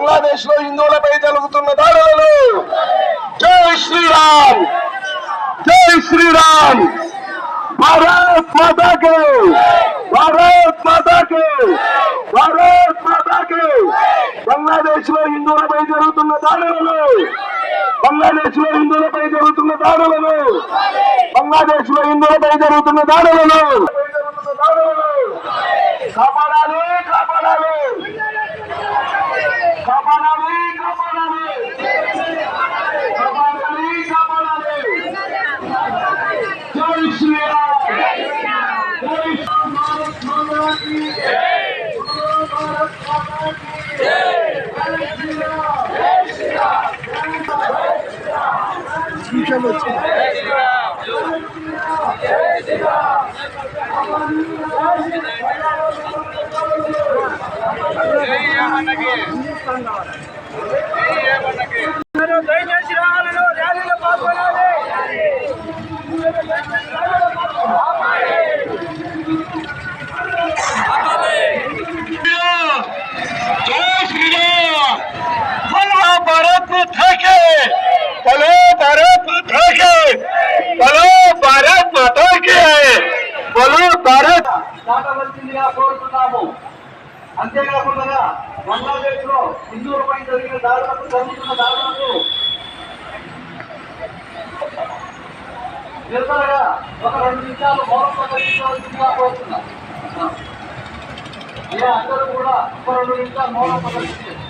బంగ్లాదేశ్లో హిందువులపై జరుగుతున్న దాడులను జై శ్రీరామ్! జై శ్రీరామ్! భారత్ మాతాకి! భారత్ మాతాకి! భారత్ మాతాకి! బంగ్లాదేశ్లో హిందువులపై జరుగుతున్న దాడులను బంగ్లాదేశ్లో హిందువులపై జరుగుతున్న దాడులను బంగ్లాదేశ్లో హిందువులపై జరుగుతున్న దాడులను కాపాడాలి కాపాడాలి కాపాడాలి కాపాడాలి కాపాడాలి కాపాడాలి జై శ్రీరామ్ జై శ్రీరామ్ భారత్ మాతాకి భారత్ మాతాకి శ్రీరామ్ దయచేసి భారత్ దాటవలసిందిగా కోరుతున్నాము. అంతేకాకుండా బంగ్లాదేశ్లో హిందువులపై జరిగిన దాడులకు జరుగుతున్న దాడులకు నిరసనగా ఒక రెండు నిమిషాలు మౌనంలో కలిగించవలసిందిగా కోరుతున్నాం. అందరూ కూడా ఒక రెండు నిమిషాలు మౌనం ప్రదర్శించారు